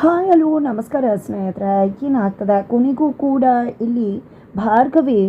Hi, hello, ನಮಸ್ಕಾರ ಸ್ನೇಹಿತರೆ. ಏನಾಗ್ತದೆ? ಕೊನೆಗೂ ಕೂಡ ಇಲ್ಲಿ ಭಾರ್ಗವಿ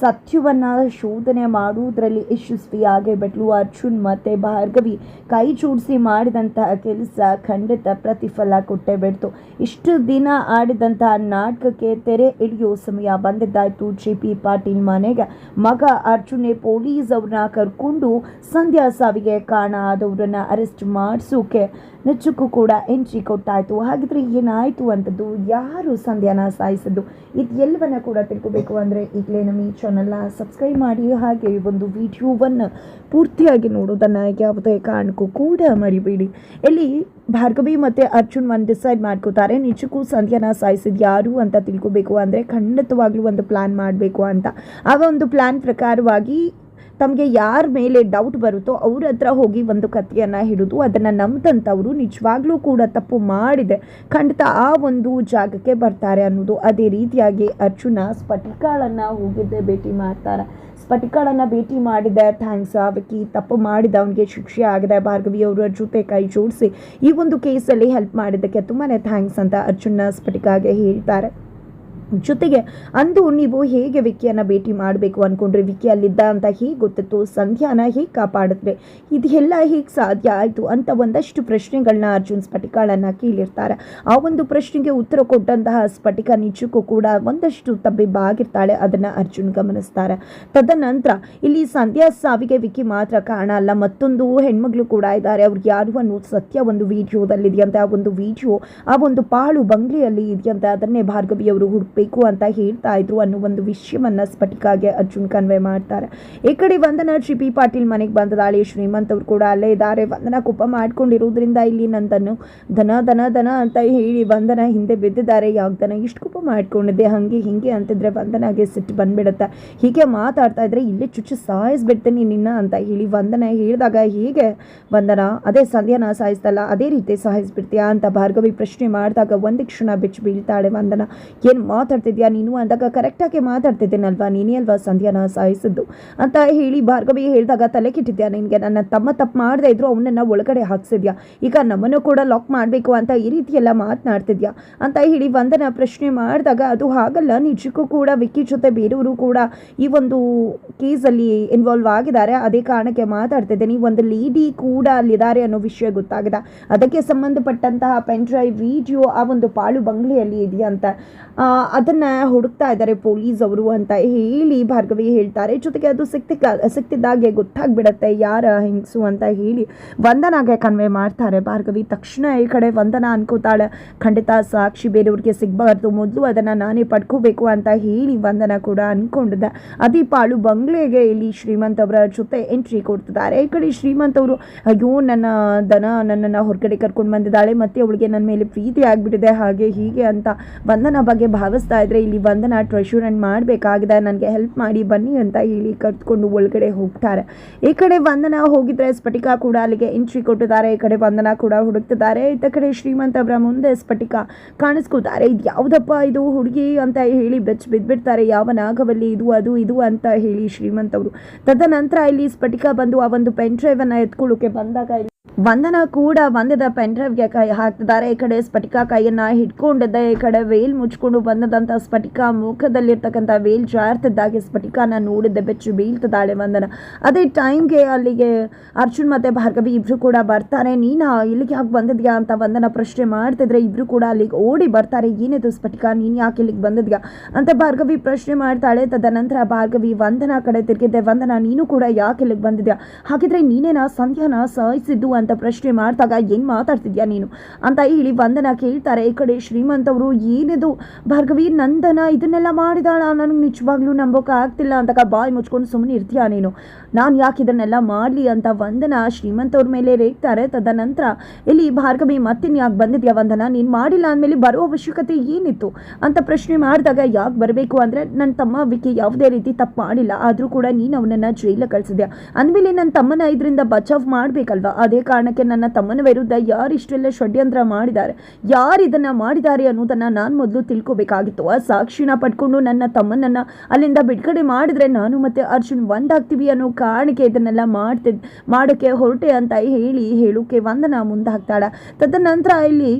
ಸತ್ಯವನ್ನು ಶೋಧನೆ ಮಾಡುವುದರಲ್ಲಿ ಯಶಸ್ವಿಯಾಗೇ ಬಿಟ್ಲು. ಅರ್ಜುನ್ ಮತ್ತು ಭಾರ್ಗವಿ ಕೈ ಚೂಡಿಸಿ ಮಾಡಿದಂತಹ ಕೆಲಸ ಖಂಡಿತ ಪ್ರತಿಫಲ ಕೊಟ್ಟೇ ಬಿಡ್ತು. ಇಷ್ಟು ದಿನ ಆಡಿದಂತಹ ನಾಟಕಕ್ಕೆ ತೆರೆ ಇಳಿಯೋ ಸಮಯ ಬಂದಿದ್ದಾಯಿತು. ಜೆ ಪಿ ಪಾಟೀಲ್ ಮನೆಗೆ ಮಗ ಅರ್ಜುನೇ ಪೊಲೀಸ್ ಅವ್ರನ್ನ ಕರ್ಕೊಂಡು ಸಂಧ್ಯಾ ಸಾವಿಗೆ ಕಾರಣ ಆದವ್ರನ್ನ ಅರೆಸ್ಟ್ ಮಾಡಿಸೋಕೆ ನಿಜಕ್ಕೂ ಕೂಡ ಎಂಟ್ರಿ ಕೊಟ್ಟಾಯಿತು. ಹಾಗಿದ್ರೆ ಏನಾಯಿತು ಅಂತದ್ದು, ಯಾರು ಸಂಧ್ಯಾನ ಸಾಯಿಸಿದ್ದು? ಇದು ಎಲ್ಲವನ್ನ ಕೂಡ ತಿಳ್ಕೊಬೇಕು ಅಂದರೆ ಈಗಲೇ ನಮ್ಮ ಈ ಚಾನಲ್ನ ಸಬ್ಸ್ಕ್ರೈಬ್ ಮಾಡಿ, ಹಾಗೆ ಒಂದು ವಿಡಿಯೋವನ್ನು ಪೂರ್ತಿಯಾಗಿ ನೋಡೋದನ್ನು ಯಾವುದೇ ಕಾರಣಕ್ಕೂ ಕೂಡ ಮರಿಬೇಡಿ. ಇಲ್ಲಿ ಭಾರ್ಗವಿ ಮತ್ತು ಅರ್ಜುನ್ ಒಂದು ಡಿಸೈಡ್ ಮಾಡ್ಕೋತಾರೆ ನಿಜಕ್ಕೂ ಸಂಧ್ಯಾನ ಸಾಯಿಸಿದ ಯಾರು ಅಂತ ತಿಳ್ಕೊಬೇಕು ಅಂದರೆ ಖಂಡಿತವಾಗ್ಲೂ ಒಂದು ಪ್ಲ್ಯಾನ್ ಮಾಡಬೇಕು ಅಂತ. ಆ ಒಂದು ಪ್ಲ್ಯಾನ್ ಪ್ರಕಾರವಾಗಿ ತಮಗೆ ಯಾರ ಮೇಲೆ ಡೌಟ್ ಬರುತ್ತೋ ಅವ್ರ ಹತ್ರ ಹೋಗಿ ಒಂದು ಕಥೆಯನ್ನು ಹಿಡಿದು ಅದನ್ನು ನಂಬಿದಂಥವ್ರು ನಿಜವಾಗ್ಲೂ ಕೂಡ ತಪ್ಪು ಮಾಡಿದೆ. ಖಂಡಿತ ಆ ಒಂದು ಜಾಗಕ್ಕೆ ಬರ್ತಾರೆ ಅನ್ನೋದು ಅದೇ ರೀತಿಯಾಗಿ ಅರ್ಜುನ ಸ್ಫಟಿಕಾಳನ್ನು ಹೋಗಿದ್ದೆ ಭೇಟಿ ಮಾಡ್ತಾರೆ. ಸ್ಫಟಿಕಾಳನ್ನು ಭೇಟಿ ಮಾಡಿದೆ ಥ್ಯಾಂಕ್ಸ್ ಅವಕ್ಕೆ ತಪ್ಪು ಮಾಡಿದ, ಅವನಿಗೆ ಶಿಕ್ಷೆ ಆಗಿದೆ ಭಾರ್ಗವಿ ಅವರ ಜೊತೆ ಕೈ ಜೋಡಿಸಿ ಈ ಒಂದು ಕೇಸಲ್ಲಿ ಹೆಲ್ಪ್ ಮಾಡಿದ್ದಕ್ಕೆ ತುಂಬಾ ಥ್ಯಾಂಕ್ಸ್ ಅಂತ ಅರ್ಜುನ ಸ್ಫಟಿಕಾಗೆ ಹೇಳ್ತಾರೆ. ಜೊತೆಗೆ ಅಂದು ನೀವು ಹೇಗೆ ವಿಕಿಯನ್ನು ಭೇಟಿ ಮಾಡಬೇಕು ಅಂದ್ಕೊಂಡ್ರೆ ವಿಕಿ ಅಲ್ಲಿದ್ದ ಅಂತ ಹೇಗೆ ಗೊತ್ತಿತ್ತು? ಸಂಧ್ಯಾನ ಹೇಗೆ ಕಾಪಾಡಿದ್ರೆ? ಇದೆಲ್ಲ ಹೇಗೆ ಸಾಧ್ಯ ಆಯಿತು ಅಂತ ಒಂದಷ್ಟು ಪ್ರಶ್ನೆಗಳನ್ನ ಅರ್ಜುನ್ ಸ್ಫಟಿಕಾಳನ್ನು ಕೇಳಿರ್ತಾರೆ. ಆ ಒಂದು ಪ್ರಶ್ನೆಗೆ ಉತ್ತರ ಕೊಟ್ಟಂತಹ ಸ್ಫಟಿಕ ನಿಜಕ್ಕೂ ಕೂಡ ಒಂದಷ್ಟು ತಬ್ಬಿಬ್ಬಾಗಿರ್ತಾಳೆ ಅದನ್ನು ಅರ್ಜುನ್ ಗಮನಿಸ್ತಾರೆ. ತದನಂತರ ಇಲ್ಲಿ ಸಂಧ್ಯಾ ಸಾವಿಗೆ ವಿಕಿ ಮಾತ್ರ ಕಾರಣ ಅಲ್ಲ, ಮತ್ತೊಂದು ಹೆಣ್ಮಗಳು ಕೂಡ ಇದ್ದಾರೆ. ಅವ್ರಿಗೆ ಯಾರು ಒಂದು ಸತ್ಯ ಒಂದು ವಿಡಿಯೋದಲ್ಲಿದೆಯಂತೆ. ಆ ಒಂದು ವಿಡಿಯೋ, ಆ ಒಂದು ಪಾಳು ಬಂಗ್ಲೆಯಲ್ಲಿ ಇದೆಯಂತೆ. ಅದನ್ನೇ ಭಾರ್ಗವಿಯವರು ಹುಡುಕ್ಬೇಕು ಅಂತ ಹೇಳ್ತಾ ಇದ್ರು ಅನ್ನೋ ಒಂದು ವಿಷಯವನ್ನ ಸ್ಫಟಿಕಾಗೆ ಅರ್ಜುನ್ ಕನ್ವೆ ಮಾಡ್ತಾರೆ. ಈ ಕಡೆ ವಂದನಾ ಶ್ರೀ ಪಿ ಪಾಟೀಲ್ ಮನೆಗೆ ಬಂದದಾಳೆ ಶ್ರೀಮಂತ್ ಅವರು ಕೂಡ ಅಲ್ಲೇ ಇದ್ದಾರೆ. ವಂದನಾ ಕುಪ್ಪ ಮಾಡ್ಕೊಂಡಿರೋದ್ರಿಂದ ಇಲ್ಲಿ ನಂದನ್ನು ದನ ದನ ದನ ಅಂತ ಹೇಳಿ ವಂದನ ಹಿಂದೆ ಬಿದ್ದಿದ್ದಾರೆ. ಯಾಕೆ ದನ ಇಷ್ಟು ಕುಪ್ಪ ಮಾಡ್ಕೊಂಡಿದ್ದೆ. ಹಾಗೆ ಹಿಂಗೆ ಅಂತಿದ್ರೆ ವಂದನಾಗೆ ಸಿಟ್ಟು ಬಂದ್ಬಿಡುತ್ತೆ. ಹೀಗೆ ಮಾತಾಡ್ತಾ ಇದ್ರೆ ಇಲ್ಲಿ ಚುಚ್ಚು ಸಾಯಿಸ್ಬಿಡ್ತೀನಿ ನಿನ್ನ ಅಂತ ಹೇಳಿ ವಂದನ ಹೇಳಿದಾಗ ಹೀಗೆ ವಂದನ? ಅದೇ ಸಂಧ್ಯಾನ ಸಾಯಿಸ್ತಲ್ಲ, ಅದೇ ರೀತಿ ಸಾಯಿಸ್ಬಿಡ್ತೀಯಾ ಅಂತ ಭಾರ್ಗವಿ ಪ್ರಶ್ನೆ ಮಾಡಿದಾಗ ಒಂದು ಕ್ಷಣ ಬಿಚ್ಚು ಬೀಳ್ತಾಳೆ ವಂದನ. ಏನು ಮಾತಾಡ್ತಿದ್ಯಾ ನೀನು? ಅಂದಾಗ ಕರೆಕ್ಟಾಗಿ ಮಾತಾಡ್ತಿದ್ದೇನಲ್ವಾ ನೀನೇ ಅಲ್ವಾ ಸಂಧ್ಯಾನ ಸಾಯಿಸಿದ್ದು? ಅಂತ ಹೇಳಿ ಭಾರ್ಗವಿ ಹೇಳಿದಾಗ ತಲೆ ಕೆಟ್ಟಿದ್ಯಾ ನಿನಗೆ? ನನ್ನ ತಮ್ಮ ತಪ್ಪು ಮಾಡದೇ ಇದ್ರು ಅವನನ್ನು ಒಳಗಡೆ ಹಾಕ್ಸಿದ್ಯಾ? ಈಗ ನಮ್ಮನ್ನು ಕೂಡ ಲಾಕ್ ಮಾಡಬೇಕು ಅಂತ ಈ ರೀತಿ ಎಲ್ಲ ಮಾತನಾಡ್ತಿದ್ಯಾ? ಅಂತ ಹೇಳಿ ವಂದನ ಪ್ರಶ್ನೆ ಮಾಡಿದಾಗ ಅದು ಹಾಗಲ್ಲ ನಿಜಕ್ಕೂ ಕೂಡ ವಿಕ್ಕಿ ಜೊತೆ ಬೇರೆಯವರು ಕೂಡ ಈ ಒಂದು ಕೇಸಲ್ಲಿ ಇನ್ವಾಲ್ವ್ ಆಗಿದ್ದಾರೆ. ಅದೇ ಕಾರಣಕ್ಕೆ ಮಾತಾಡ್ತಿದ್ದೀನಿ. ಒಂದು ಲೇಡಿ ಕೂಡ ಅಲ್ಲಿದ್ದಾರೆ ಅನ್ನೋ ವಿಷಯ ಗೊತ್ತಾಗಿದೆ. ಅದಕ್ಕೆ ಸಂಬಂಧಪಟ್ಟಂತಹ ಪೆನ್ ಡ್ರೈವ್ ವಿಡಿಯೋ ಆ ಒಂದು ಪಾಳು ಬಂಗ್ಲೆಯಲ್ಲಿ ಆ, ಅದನ್ನ ಹುಡುಕ್ತಾ ಇದ್ದಾರೆ ಪೊಲೀಸ್ ಅವರು ಅಂತ ಹೇಳಿ ಭಾರ್ಗವಿ ಹೇಳ್ತಾರೆ. ಜೊತೆಗೆ ಅದು ಸಿಕ್ತಿಕ್ಕ ಸಿಕ್ತಿದ್ದಾಗೆ ಗೊತ್ತಾಗ್ಬಿಡತ್ತೆ ಯಾರ ಹಿಂಗ್ಸು ಅಂತ ಹೇಳಿ ವಂದನಾಗೆ ಕನ್ವೆ ಮಾಡ್ತಾರೆ ಭಾರ್ಗವಿ. ತಕ್ಷಣ ಈ ಕಡೆ ವಂದನ ಅನ್ಕೋತಾಳೆ. ಖಂಡಿತ ಸಾಕ್ಷಿ ಬೇರೆಯವ್ರಿಗೆ ಸಿಗಬಾರ್ದು. ಮೊದಲು ಅದನ್ನು ನಾನೇ ಪಡ್ಕೋಬೇಕು ಅಂತ ಹೇಳಿ ವಂದನ ಕೂಡ ಅನ್ಕೊಂಡಿದ್ದೆ. ಅದೀಪಾಳು ಬಂಗ್ಲೆಗೆ ಇಲ್ಲಿ ಶ್ರೀಮಂತ್ ಅವರ ಜೊತೆ ಎಂಟ್ರಿ ಕೊಡ್ತಿದ್ದಾರೆ. ಈ ಕಡೆ ಶ್ರೀಮಂತ್ ಅವರು, ಅಯ್ಯೋ, ನನ್ನ ದನ ನನ್ನನ್ನು ಹೊರಗಡೆ ಕರ್ಕೊಂಡು ಬಂದಿದ್ದಾಳೆ. ಮತ್ತೆ ಅವಳಿಗೆ ನನ್ನ ಮೇಲೆ ಪ್ರೀತಿ ಆಗಿಬಿಟ್ಟಿದೆ. ಹಾಗೆ ಹೀಗೆ ಅಂತ ವಂದನ ಬಗ್ಗೆ ಭಾವಿಸ್ತಾ ಇದ್ರೆ ಇಲ್ಲಿ ವಂದನ ಟ್ರೆಷೂರನ್ ಮಾಡಬೇಕಾಗಿದೆ. ನನಗೆ ಹೆಲ್ಪ್ ಮಾಡಿ ಬನ್ನಿ ಅಂತ ಹೇಳಿ ಕರ್ತ್ಕೊಂಡು ಒಳಗಡೆ ಹೋಗ್ತಾರೆ. ಈ ಕಡೆ ವಂದನ ಹೋಗಿದ್ರೆ ಸ್ಫಟಿಕ ಕೂಡ ಅಲ್ಲಿಗೆ ಎಂಟ್ರಿ ಕೊಟ್ಟಿದ್ದಾರೆ. ಈ ಕಡೆ ವಂದನ ಕೂಡ ಹುಡುಕ್ತಿದ್ದಾರೆ. ಇತ್ತ ಕಡೆ ಶ್ರೀಮಂತ ಅವರ ಮುಂದೆ ಸ್ಫಟಿಕ ಕಾಣಿಸ್ಕೋತಾರೆ. ಇದು ಯಾವುದಪ್ಪ ಇದು ಹುಡುಗಿ ಅಂತ ಹೇಳಿ ಬೆಚ್ಚ ಬಿದ್ಬಿಡ್ತಾರೆ. ಯಾವ ನಾಗವಲ್ಲಿ ಇದು, ಅದು, ಇದು ಅಂತ ಹೇಳಿ ಶ್ರೀಮಂತ ಅವರು ತದನಂತರ ಇಲ್ಲಿ ಸ್ಫಟಿಕ ಬಂದು ಆ ಒಂದು ಪೆನ್ ಡ್ರೈವನ್ನು ಎತ್ಕೊಳ್ಳೋಕೆ ಬಂದಾಗ ವಂದನ ಕೂಡ ಬಂದಿದ್ದ ಪೆನ್ಡ್ರೈವ್ಗೆ ಕೈ ಹಾಕ್ತಿದ್ದಾರೆ ಈ ಕಡೆ ಸ್ಫಟಿಕ ಕೈಯನ್ನ ಹಿಡ್ಕೊಂಡಿದ್ದೆ, ಈ ಕಡೆ ವೇಲ್ ಮುಚ್ಕೊಂಡು ಬಂದದಂತ ಸ್ಫಟಿಕ ಮುಖದಲ್ಲಿರ್ತಕ್ಕಂಥ ವೇಲ್ ಜಾರ್ತಿದ್ದಾಗೆ ಸ್ಫಟಿಕನ ನೋಡಿದ್ದೆ ಬೆಚ್ಚು ಬೀಳ್ತಿದ್ದಾಳೆ ವಂದನ. ಅದೇ ಟೈಮ್ಗೆ ಅಲ್ಲಿಗೆ ಅರ್ಜುನ್ ಮತ್ತೆ ಭಾರ್ಗವಿ ಇಬ್ರು ಕೂಡ ಬರ್ತಾರೆ. ನೀನು, ಇಲ್ಲಿಗೆ ಯಾಕೆ ಬಂದಿದ್ಯಾ ಅಂತ ವಂದನ ಪ್ರಶ್ನೆ ಮಾಡ್ತಿದ್ರೆ ಇಬ್ರು ಕೂಡ ಅಲ್ಲಿಗೆ ಓಡಿ ಬರ್ತಾರೆ. ಏನಿದು ಸ್ಫಟಿಕ? ನೀನು ಯಾಕೆ ಇಲ್ಲಿಗೆ ಬಂದಿದ್ಯಾ? ಅಂತ ಭಾರ್ಗವಿ ಪ್ರಶ್ನೆ ಮಾಡ್ತಾಳೆ. ತದನಂತರ ಭಾರ್ಗವಿ ವಂದನ ಕಡೆ ತಿರುಗಿದ್ದೆ. ವಂದನ, ನೀನು ಕೂಡ ಯಾಕೆ ಇಲ್ಲಿಗೆ ಬಂದಿದ್ಯಾ? ಹಾಗಿದ್ರೆ ನೀನೇನಾ ಸಂಧ್ಯಾನ ಸಾಯಿಸಿದ್ದು ಅಂತ ಪ್ರಶ್ನೆ ಮಾಡಿದಾಗ ಏನು ಮಾತಾಡ್ತಿದ್ಯಾ ನೀನು? ಅಂತ ಹೇಳಿ ವಂದನ ಕೇಳ್ತಾರೆ. ಈ ಕಡೆ ಶ್ರೀಮಂತವರು ಏನಿದು? ಭಾರ್ಗವಿ ನಂದನ ಇದನ್ನೆಲ್ಲ ಮಾಡಿದಾಳ? ನನಗೆ ನಿಜವಾಗ್ಲೂ ನಂಬೋಕೆ ಆಗ್ತಿಲ್ಲ. ಅಂತ ಬಾಯಿ ಮುಚ್ಕೊಂಡು ಸುಮ್ಮನೆ ಇರ್ತೀಯಾ ನೀನು? ನಾನು ಯಾಕೆ ಇದನ್ನೆಲ್ಲ ಮಾಡಲಿ ಅಂತ ವಂದನ ಶ್ರೀಮಂತವ್ರ ಮೇಲೆ ರೇಗ್ತಾರೆ. ತದನಂತರ ಇಲ್ಲಿ ಭಾರ್ಗವಿ, ಮತ್ತಿನ್ ಯಾಕೆ ಬಂದಿದ್ಯಾ ವಂದನ? ನೀನು ಮಾಡಿಲ್ಲ ಅಂದಮೇಲೆ ಬರೋ ಅವಶ್ಯಕತೆ ಏನಿತ್ತು? ಅಂತ ಪ್ರಶ್ನೆ ಮಾಡಿದಾಗ, ಯಾಕೆ ಬರಬೇಕು ಅಂದರೆ ನನ್ನ ತಮ್ಮ ವಿಕಿ ಯಾವುದೇ ರೀತಿ ತಪ್ಪು ಮಾಡಿಲ್ಲ. ಆದರೂ ಕೂಡ ನೀನು ಅವನನ್ನು ಜೈಲಿಗೆ ಕಳಿಸಿದ್ಯಾ? ಅಂದಮೇಲೆ ನನ್ನ ತಮ್ಮನ ಇದರಿಂದ ಬಚಾವ್ ಮಾಡಬೇಕಲ್ವಾ? ಅದೇ ಕಾರಣಕ್ಕೆ ನನ್ನ ತಮ್ಮನ ವಿರುದ್ಧ ಯಾರು ಇಷ್ಟೆಲ್ಲ ಷಡ್ಯಂತ್ರ ಮಾಡಿದ್ದಾರೆ, ಯಾರು ಇದನ್ನ ಮಾಡಿದ್ದಾರೆ ಅನ್ನೋದನ್ನು ನಾನು ಮೊದಲು ತಿಳ್ಕೋಬೇಕಾಗಿತ್ತು. ಆ ಸಾಕ್ಷಿನ ಪಡ್ಕೊಂಡು ನನ್ನ ತಮ್ಮನನ್ನ ಅಲ್ಲಿಂದ ಬಿಡುಗಡೆ ಮಾಡಿದ್ರೆ ನಾನು ಮತ್ತೆ ಅರ್ಜುನ್ ಒಂದಾಗ್ತೀವಿ ಅನ್ನೋ ಕಾರಣಕ್ಕೆ ಇದನ್ನೆಲ್ಲ ಮಾಡ್ತಿದ್ ಮಾಡೋಕ್ಕೆ ಹೊರಟೆ ಅಂತ ಹೇಳಿ ಹೇಳೋಕೆ ವಂದನ ಮುಂದೆ ಹಾಕ್ತಾಳೆ ತದನಂತರ ಇಲ್ಲಿ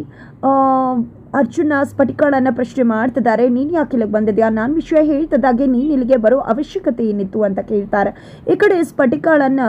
ಅರ್ಜುನ ಸ್ಫಟಿಕಗಳನ್ನು ಪ್ರಶ್ನೆ ಮಾಡ್ತಿದ್ದಾರೆ, ನೀನು ಯಾಕೆ ಇಲ್ಲಿಗೆ ಬಂದಿದ್ಯಾ? ನಾನು ವಿಷಯ ಹೇಳ್ತಿದ್ದಾಗೆ ನೀನು ಇಲ್ಲಿಗೆ ಬರೋ ಅವಶ್ಯಕತೆ ಏನಿತ್ತು? ಅಂತ ಕೇಳ್ತಾರೆ. ಈ ಕಡೆ ಸ್ಫಟಿಕಗಳನ್ನು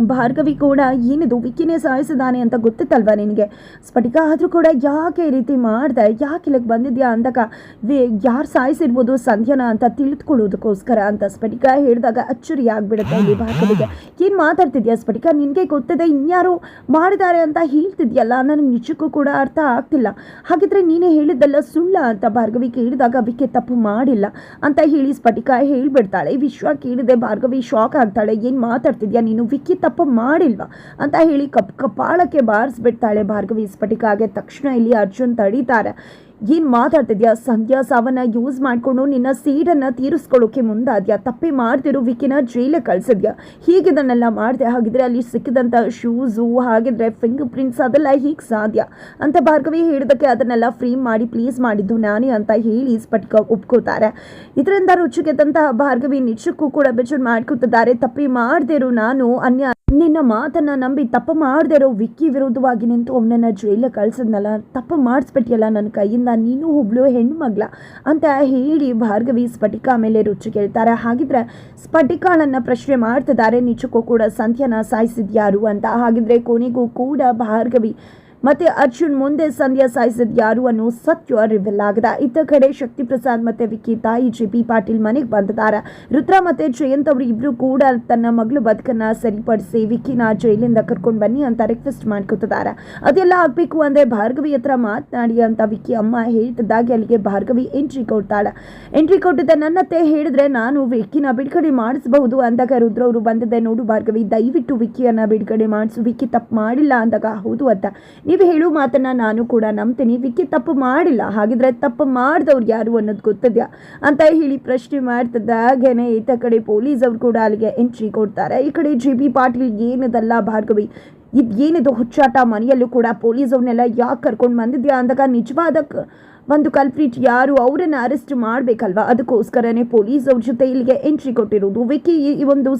ಭಾರ್ಗವಿ ಕೂಡ ಏನಿದು ವಿಕ್ಕಿನೇ ಸಾಯಿಸಿದಾನೆ ಅಂತ ಗೊತ್ತಿತ್ತಲ್ವಾ ನಿನಗೆ? ಸ್ಫಟಿಕ ಆದರೂ ಕೂಡ ಯಾಕೆ ಈ ರೀತಿ ಮಾಡ್ದೆ? ಯಾಕೆ ಇಲ್ಲಿಗೆ ಬಂದಿದ್ಯಾ ಅಂದಾಗ, ವೇ, ಯಾರು ಸಾಯಿಸಿರ್ಬೋದು ಸಂಧ್ಯಾನ ಅಂತ ತಿಳಿದುಕೊಳ್ಳೋದಕ್ಕೋಸ್ಕರ ಅಂತ ಸ್ಫಟಿಕ ಹೇಳಿದಾಗ ಅಚ್ಚರಿ ಆಗಿಬಿಡುತ್ತೆ ಇಲ್ಲಿ ಭಾರ್ಗವಿಗೆ. ಏನು ಮಾತಾಡ್ತಿದ್ಯಾ ಸ್ಫಟಿಕ? ನಿನಗೆ ಗೊತ್ತಿದೆ ಇನ್ಯಾರು ಮಾಡಿದ್ದಾರೆ ಅಂತ ಹೇಳ್ತಿದ್ಯಲ್ಲ? ನನಗೆ ನಿಜಕ್ಕೂ ಕೂಡ ಅರ್ಥ ಆಗ್ತಿಲ್ಲ. ಹಾಗಿದ್ರೆ ನೀನೇ ಹೇಳಿದ್ದೆಲ್ಲ ಸುಳ್ಳ ಅಂತ ಭಾರ್ಗವಿ ಕೇಳಿದಾಗ ವಿಕೆ ತಪ್ಪು ಮಾಡಿಲ್ಲ ಅಂತ ಹೇಳಿ ಸ್ಫಟಿಕ ಹೇಳಿಬಿಡ್ತಾಳೆ. ವಿಶ್ವ ಕೇಳಿದೆ, ಭಾರ್ಗವಿ ಶಾಕ್ ಆಗ್ತಾಳೆ. ಏನು ಮಾತಾಡ್ತಿದ್ಯಾ ನೀನು? ವಿಕ್ಕಿ ತಪ್ಪು ಮಾಡಿಲ್ವಾ ಅಂತ ಹೇಳಿ ಕಪ್ ಕಪಾಳಕ್ಕೆ ಬಾರಿಸ್ಬಿಡ್ತಾಳೆ ಭಾರ್ಗವಿ ಸ್ಫಟಿಕ ಆಗಿ ತಕ್ಷಣ ಇಲ್ಲಿ ಅರ್ಜುನ್ ತಡೀತಾರೆ. ಏನು ಮಾತಾಡ್ತಿದ್ಯಾ? ಸಂಧ್ಯಾ ಸಾವನ್ನ ಯೂಸ್ ಮಾಡಿಕೊಂಡು ನಿನ್ನ ಸೀಡನ್ನು ತೀರಿಸ್ಕೊಳ್ಳೋಕೆ ಮುಂದಾದ್ಯಾ? ತಪ್ಪಿ ಮಾಡ್ತಿರೋ, ವಿಕಿನ ಜೈಲಿಗೆ ಕಳ್ಸಿದ್ಯಾ? ಹೀಗಿದನ್ನೆಲ್ಲ ಮಾಡಿದೆ ಹಾಗಿದ್ರೆ ಅಲ್ಲಿ ಸಿಕ್ಕಿದಂಥ ಶೂಸು ಹಾಗಿದ್ರೆ ಫಿಂಗರ್ ಪ್ರಿಂಟ್ಸ್ ಅದೆಲ್ಲ ಹೀಗೆ ಸಾಧ್ಯ ಅಂತ ಭಾರ್ಗವಿ ಹೇಳಿದಕ್ಕೆ ಅದನ್ನೆಲ್ಲ ಫ್ರೀ ಮಾಡಿ ಪ್ಲೀಸ್ ಮಾಡಿದ್ದು ನಾನೇ ಅಂತ ಹೇಳಿ ಸ್ಪಟ್ಕ ಒಪ್ಕೋತಾರೆ. ಇದರಿಂದ ರುಚಿಗೆದಂತ ಭಾರ್ಗವಿ ನಿಜಕ್ಕೂ ಕೂಡ ಬೆಚ್ಚನ್ ಮಾಡ್ಕೊತಿದ್ದಾರೆ. ತಪ್ಪಿ ಮಾಡ್ದಿರು ನಾನು, ಅನ್ಯ ನಿನ್ನ ಮಾತನ್ನ ನಂಬಿ ತಪ್ಪು ಮಾಡದೆ ಇರೋ ವಿಕ್ಕಿ ವಿರುದ್ಧವಾಗಿ ನಿಂತು ಅವನನ್ನ ಜೈಲಿಗೆ ಕಳ್ಸಿದ್ನಲ್ಲ, ತಪ್ಪು ಮಾಡಿಸ್ಬಿಟ್ಟಿಯಲ್ಲ ನನ್ನ ಕೈಯಿಂದ ನೀನು ಒಬ್ಳು ಹೆಣ್ಣು ಮಗ್ಳ ಅಂತ ಹೇಳಿ ಭಾರ್ಗವಿ ಸ್ಫಟಿಕ ಮೇಲೆ ರುಚಿ ಕೇಳ್ತಾರೆ. ಹಾಗಿದ್ರೆ ಸ್ಫಟಿಕಾಳನ್ನ ಪ್ರಶ್ನೆ ಮಾಡ್ತಿದ್ದಾರೆ. ನಿಜಕ್ಕೂ ಕೂಡ ಸಂಧ್ಯಾನ ಸಾಯಿಸಿದ್ಯಾರು ಅಂತ. ಹಾಗಿದ್ರೆ ಕೊನೆಗೂ ಕೂಡ ಭಾರ್ಗವಿ ಮತ್ತೆ ಅರ್ಜುನ್ ಮುಂದೆ ಸಂಧ್ಯಾ ಸಾಯಿಸಿದ ಯಾರು ಅನ್ನೋ ಸತ್ಯ ರಿವೆಲ್ ಆಗದ ಇತ್ತ ಕಡೆ ಶಕ್ತಿ ಪ್ರಸಾದ್ ಮತ್ತೆ ವಿಕ್ಕಿ ತಾಯಿ ಜೆ ಪಿ ಪಾಟೀಲ್ ಮನೆಗೆ ಬಂದಿದ್ದಾರೆ. ರುದ್ರ ಮತ್ತೆ ಜಯಂತ್ ಅವರು ಇಬ್ರು ಕೂಡ ತನ್ನ ಮಗಳು ಬದುಕನ್ನ ಸರಿಪಡಿಸಿ ವಿಕ್ಕಿನ ಜೈಲಿಂದ ಕರ್ಕೊಂಡು ಬನ್ನಿ ಅಂತ ರಿಕ್ವೆಸ್ಟ್ ಮಾಡ್ಕೊತಿದ್ದಾರೆ. ಅದೆಲ್ಲ ಆಗ್ಬೇಕು ಅಂದ್ರೆ ಭಾರ್ಗವಿ ಹತ್ರ ಮಾತನಾಡಿ ಅಂತ ವಿಕ್ಕಿ ಅಮ್ಮ ಹೇಳ್ತಿದ್ದಾಗೆ ಅಲ್ಲಿಗೆ ಭಾರ್ಗವಿ ಎಂಟ್ರಿ ಕೊಡ್ತಾಳೆ. ಎಂಟ್ರಿ ಕೊಟ್ಟಿದ್ದ ನನ್ನತ್ತೆ ಹೇಳಿದ್ರೆ ನಾನು ವಿಕ್ಕಿನ ಬಿಡುಗಡೆ ಮಾಡಿಸಬಹುದು ಅಂದಾಗ ರುದ್ರ ಅವರು ಬಂದಿದ್ದೆ ನೋಡು ಭಾರ್ಗವಿ, ದಯವಿಟ್ಟು ವಿಕ್ಕಿಯನ್ನ ಬಿಡುಗಡೆ ಮಾಡಿಸು. ವಿಕ್ಕಿ ತಪ್ಪು ಮಾಡಿಲ್ಲ ಅಂದಾಗ ಹೌದು ಅಂತ. ನೀವು ಹೇಳೋ ಮಾತನ್ನ ನಾನು ಕೂಡ ನಂಬ್ತೀನಿ. ವಿಕ್ಕಿ ತಪ್ಪು ಮಾಡಿಲ್ಲ. ಹಾಗಿದ್ರೆ ತಪ್ಪು ಮಾಡಿದವ್ರು ಯಾರು ಅನ್ನೋದು ಗೊತ್ತದ್ಯಾ? ಅಂತ ಹೇಳಿ ಪ್ರಶ್ನೆ ಮಾಡ್ತಿದ್ದಾಗೇನೆ ಈತ ಕಡೆ ಪೊಲೀಸ್ ಅವ್ರು ಕೂಡ ಅಲ್ಲಿಗೆ ಎಂಟ್ರಿ ಕೊಡ್ತಾರೆ. ಈ ಕಡೆ ಜಿ ಬಿ ಪಾಟೀಲ್ ಏನದಲ್ಲ ಭಾರ್ಗವಿ? ಇದು ಏನಿದು ಹುಚ್ಚಾಟ? ಮನೆಯಲ್ಲೂ ಕೂಡ ಪೊಲೀಸ್ ಅವ್ರನ್ನೆಲ್ಲ ಯಾಕೆ ಕರ್ಕೊಂಡು ಬಂದಿದ್ಯಾ ಅಂದಾಗ ನಿಜವಾದ ಒಂದು ಕಲ್ಪ್ರೀಟ್ ಯಾರು ಅವರನ್ನು ಅರೆಸ್ಟ್ ಮಾಡಬೇಕಲ್ವಾ? ಅದಕ್ಕೋಸ್ಕರನೇ ಪೊಲೀಸ್ ಅವ್ರ ಜೊತೆ ಇಲ್ಲಿಗೆ ಎಂಟ್ರಿ ಕೊಟ್ಟಿರೋದು. ವಿಕಿ ಈ ಒಂದು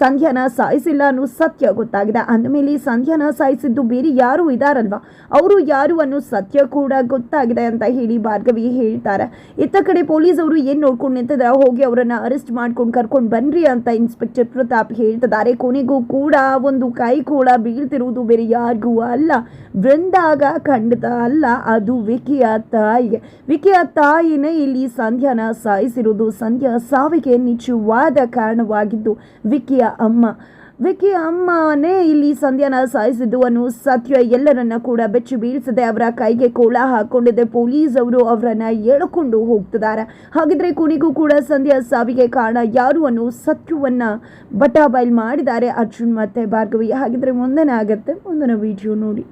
ಸಂಧ್ಯಾನ ಸಾಯಿಸಿಲ್ಲ ಅನ್ನೋ ಸತ್ಯ ಗೊತ್ತಾಗಿದೆ. ಅಂದಮೇಲೆ ಸಂಧ್ಯಾನ ಸಾಯಿಸಿದ್ದು ಬೇರೆ ಯಾರು ಇದಾರಲ್ವಾ? ಅವರು ಯಾರು ಅನ್ನೋ ಸತ್ಯ ಕೂಡ ಗೊತ್ತಾಗಿದೆ ಅಂತ ಹೇಳಿ ಭಾರ್ಗವಿ ಹೇಳ್ತಾರೆ. ಇತ್ತ ಕಡೆ ಪೊಲೀಸ್ ಅವರು ಏನು ನೋಡ್ಕೊಂಡು ನಿಂತಿದ್ರೆ ಹೋಗಿ ಅವರನ್ನ ಅರೆಸ್ಟ್ ಮಾಡ್ಕೊಂಡು ಕರ್ಕೊಂಡು ಬನ್ರಿ ಅಂತ ಇನ್ಸ್ಪೆಕ್ಟರ್ ಪ್ರತಾಪ್ ಹೇಳ್ತಿದ್ದಾರೆ. ಕೊನೆಗೂ ಕೂಡ ಒಂದು ಕೈ ಕೂಡ ಬೀಳ್ತಿರುವುದು ಬೇರೆ ಯಾರಿಗೂ ಅಲ್ಲ. ಬೃಂದಾಗ ಖಂಡಿತ ಅಲ್ಲ, ಅದು ವಿಕಿಯ ತಾಯಿಗೆ. ವಿಕಿಯ ತಾಯಿನೇ ಇಲ್ಲಿ ಸಂಧ್ಯಾನ ಸಾಯಿಸಿರುವುದು. ಸಂಧ್ಯಾ ಸಾವಿಗೆ ನಿಜವಾದ ಕಾರಣವಾಗಿದ್ದು ವಿಕಿಯ ಅಮ್ಮ. ವಿಕಿ ಅಮ್ಮನೇ ಇಲ್ಲಿ ಸಂಧ್ಯಾನ ಸಾಯಿಸಿದ್ದು ಅನ್ನೋ ಸತ್ಯ ಎಲ್ಲರನ್ನ ಕೂಡ ಬೆಚ್ಚಿ ಬೀಳಿಸಿದೆ ಅವರ ಕೈಗೆ ಕೋಳ ಹಾಕೊಂಡಿದೆ ಪೊಲೀಸ್ ಅವರು ಅವರನ್ನ ಎಳ್ಕೊಂಡು ಹೋಗ್ತಿದ್ದಾರೆ. ಹಾಗಿದ್ರೆ ಕೊನೆಗೂ ಕೂಡ ಸಂಧ್ಯಾ ಸಾವಿಗೆ ಕಾರಣ ಯಾರು ಅನ್ನೋ ಸತ್ಯವನ್ನ ಬಟಾಬೈಲ್ ಮಾಡಿದ್ದಾರೆ ಅರ್ಜುನ್ ಮತ್ತೆ ಭಾರ್ಗವಿ. ಹಾಗಿದ್ರೆ ಮುಂದೆನೇ ಆಗತ್ತೆ ಮುಂದಿನ ವಿಡಿಯೋ ನೋಡಿ.